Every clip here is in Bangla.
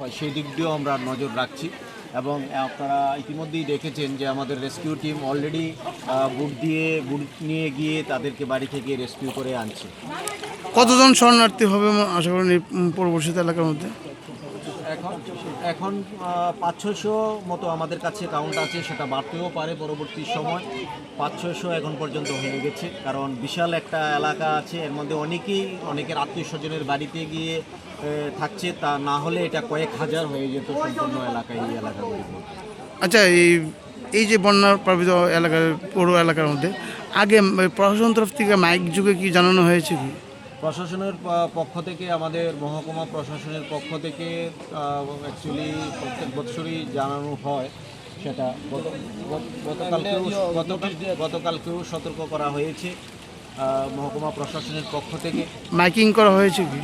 হয়, সেই দিক দিয়েও আমরা নজর রাখছি। এবং আপনারা ইতিমধ্যেই দেখেছেন যে আমাদের রেস্কিউ টিম অলরেডি বুট দিয়ে, বুট নিয়ে গিয়ে তাদেরকে বাড়ি থেকে রেস্কিউ করে আনছে। কতজন শরণার্থী হবে আশা করি পূর্বশীত এলাকার মধ্যে? এখন এখন পাঁচ ছয়শো মতো আমাদের কাছে কাউন্ট আছে, সেটা বাড়তেও পারে পরবর্তী সময়। পাঁচ ছয়শো এখন পর্যন্ত হয়ে গেছে, কারণ বিশাল একটা এলাকা আছে, এর মধ্যে অনেকেই, অনেকের আত্মীয় স্বজনের বাড়িতে গিয়ে থাকছে, তা না হলে এটা কয়েক হাজার হয়ে যেত সম্পূর্ণ এলাকায়, এই মধ্যে। আচ্ছা এই এই যে বন্যার প্লাবিত এলাকার, পৌর এলাকার মধ্যে, আগে প্রশাসন তরফ থেকে মাইক যুগে কি জানানো হয়েছে কি? প্রশাসনের পক্ষ থেকে আমাদের মহকুমা প্রশাসনের পক্ষ থেকে অ্যাকচুয়ালি প্রত্যেক বছরই জানানো হয় সেটা। গত গত- গতকালকেও গতকাল- গতকালকেও সতর্ক করা হয়েছে মহকুমা প্রশাসনের পক্ষ থেকে। মাইকিং করা হয়েছে কি?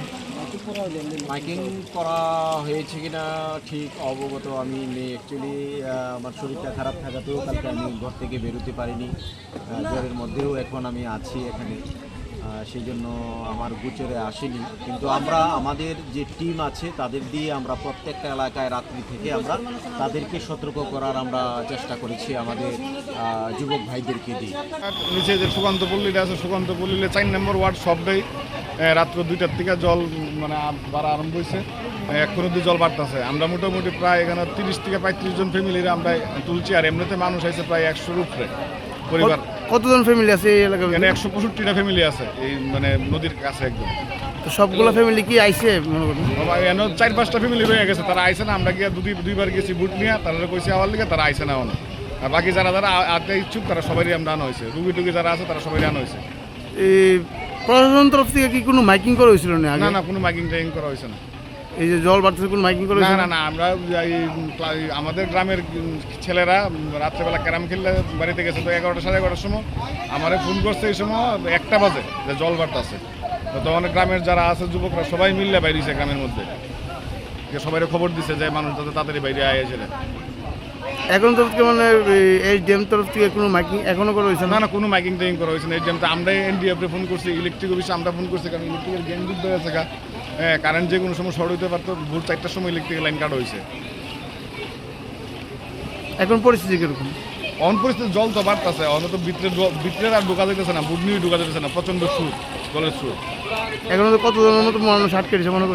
মাইকিং করা হয়েছে কিনা ঠিক অবগত আমি নেই অ্যাকচুয়ালি আমার শরীরটা খারাপ থাকাতেও কালকে আমি ঘর থেকে বেরোতে পারিনি। জ্বরের মধ্যেও এখন আমি আছি এখানে। সেই জন্য আমার গোচরে আসেনি। কিন্তু আমরা, আমাদের যে টিম আছে, তাদের দিয়ে আমরা প্রত্যেকটা এলাকায় রাত্রি থেকে আমরা তাদেরকে সতর্ক করার আমরা চেষ্টা করেছি, আমাদের যুবক ভাইদেরকে দিয়ে। নিচে যে সুকান্ত পল্লীটা আছে, সুকান্ত পল্লীতে চার নম্বর ওয়ার্ড সবটাই রাত্র দুইটার থেকে জল মানে বাড়া আরম্ভ হয়েছে এখন অব্দি জল বাড়তেছে। আমরা মোটামুটি প্রায় এখানে তিরিশ থেকে পঁয়ত্রিশ জন ফ্যামিলির আমরা তুলছি, আর এমনিতে মানুষ আছে প্রায় একশোর উপরে। পরিবার। কতজন ফ্যামিলি আছে এই এলাকার এখানে? একশো পঁয়ষট্টিটা ফ্যামিলি আছে এই মানে নদীর কাছে একদম। তো সবগুলো ফ্যামিলি কি আইছে মনে করেন? বাবা, চার পাঁচটা ফ্যামিলি হয়ে গেছে তারা আইসে না আমরা গিয়ে দুই দুইবার গেছি বুট নিয়ে তারা কইছে আওয়ার লিগে তারা আইসে না অনেক আর বাকি যারা যারা আ- ইচ্ছুক তারা সবারই আমরা আনা হয়েছে। রুগী টুগী যারা আছে তারা সবারই আনা হয়েছে। এই প্রশাসন তরফ থেকে কি কোনো মাইকিং করা হয়েছিল না না না কোনো মাইকিং টাইকিং করা হয়েছে না। এই যে জল বাড়তেছে কোনো মাইকিং করা না না না? আমরা আমাদের গ্রামের ছেলেরা রাত্রেবেলা ক্যারাম খেললে বাড়িতে গেছে তো এগারোটা সাড়ে এগারোটার সময়। আমারে ফোন করছে এই সময় একটা বাজে যে জল বাড়তেছে। তো তখন গ্রামের যারা আছে যুবকরা সবাই মিললে বাইরেছে গ্রামের মধ্যে। সবাই খবর দিছে যে মানুষ যাতে তাড়াতাড়ি বাইরে আয়েছিল এখন তো মানে এই- ড্যাম তরফ থেকে কোনো মাইকিং এখনও করা হয়েছে না? না কোনো মাইকিং টাইকিং করা হয়েছে না। এই যেমন আমরা এনডিএফে ফোন করছি ইলেকট্রিক অফিসে আমরা ফোন করছি কারণ ইলেকট্রিকের গেম যুদ্ধ হয়েছে হ্যাঁ কারেন্ট যে কোনো সময় শর্ট হইতে পারতো ভোর চারটার সময় ইলেকট্রিক লাইন কাট হয়েছে এখন পরিস্থিতি কীরকম অন পরিস্থিতি জল তো বাড়তেছে অন তো ভিতরে বিত্রের আর ঢোকা যেতেছে না বুট নিয়ে ঢোকা যেতেছে না প্রচণ্ড সুর জলের সুর এখন তো কতজনের মতো মানুষ আটকে মনে?